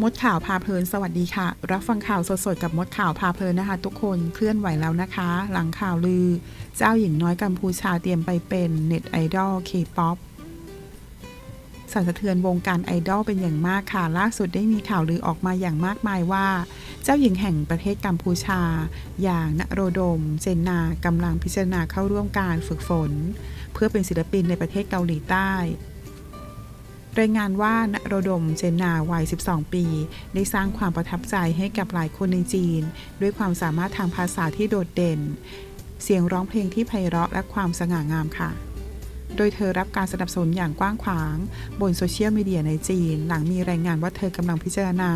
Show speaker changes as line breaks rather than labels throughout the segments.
มดข่าวพาเพลินสวัสดีค่ะ รับฟังข่าวสดๆ กับมดข่าวพาเพลินนะคะ ทุกคนเคลื่อนไหวแล้วนะคะ หลังข่าวลือ เจ้าหญิงน้อยกัมพูชาเตรียมไปเป็นเน็ตไอดอลเคป๊อปสั่นสะเทือนวงการไอดอลเป็นอย่างมากค่ะ ล่าสุดได้มีข่าวลือออกมาอย่างมากมายว่า เจ้าหญิงแห่งประเทศกัมพูชา อย่างนโรดม เจนนากำลังพิจารณาเข้าร่วมการฝึกฝน เพื่อเป็นศิลปินในประเทศเกาหลีใต้ รายงานว่านโรดมเจนนาวัย 12 ปี ได้สร้างความประทับใจให้กับหลายคนในจีน ด้วยความสามารถทางภาษาที่โดดเด่น เสียงร้องเพลงที่ไพเราะและความสง่างามค่ะโดยเธอรับการสนับสนุนอย่างกว้างขวาง บนโซเชียลมีเดียในจีน หลังมีรายงานว่าเธอกำลังพิจารณา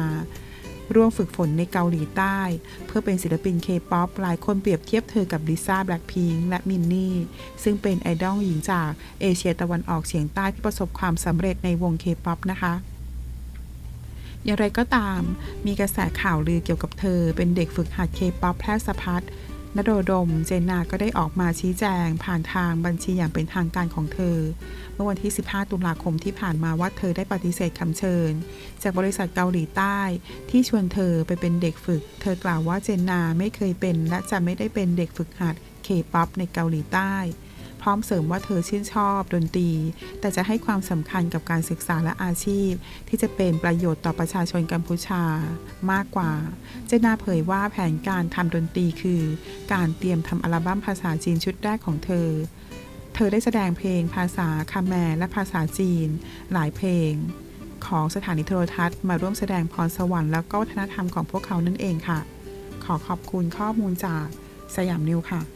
ร่วมฝึกฝนในเกาหลีใต้ เพื่อเป็นศิลปินเคป๊อปหลายคนเปรียบเทียบเธอกับลิซ่าแบล็คพิงและมินนี่ ซึ่งเป็นไอดอลหญิงจากเอเชียตะวันออกเฉียงใต้ที่ประสบความสำเร็จในวงเคป๊อปนะคะอย่างไรก็ตาม มีกระแสข่าวลือเกี่ยวกับเธอ เป็นเด็กฝึกหัดเคป๊อปแพร่สะพัด นโดดม เจนนาก็ได้ออกมาชี้แจง ผ่านทางบัญชีอย่างเป็นทางการของเธอ เมื่อวันที่ 15 ตุลาคมที่ผ่านมาว่าเธอได้ปฏิเสธคำเชิญ จากบริษัทเกาหลีใต้ ที่ชวนเธอไปเป็นเด็กฝึก เธอกล่าวว่าเจนนาไม่เคยเป็น และจะไม่ได้เป็นเด็กฝึกหัดเคป๊อปในเกาหลีใต้ ร้อมเสริมว่าเธอชื่นชอบดนตรี แต่จะให้ความสำคัญกับการศึกษาและอาชีพ ที่จะเป็นประโยชน์ต่อประชาชนกัมพูชามากกว่า เจนาเผยว่าแผนการทำดนตรีคือ การเตรียมทำอัลบั้มภาษาจีนชุดแรกของเธอเธอได้แสดงเพลงภาษาคาแมร์และภาษาจีน หลายเพลง ของสถานีโทรทัศน์มาร่วมแสดงพรสวรรค์แล้วก็วัฒนธรรมของพวกเขานั่นเองค่ะ ขอขอบคุณข้อมูลจากสยามนิวค่ะ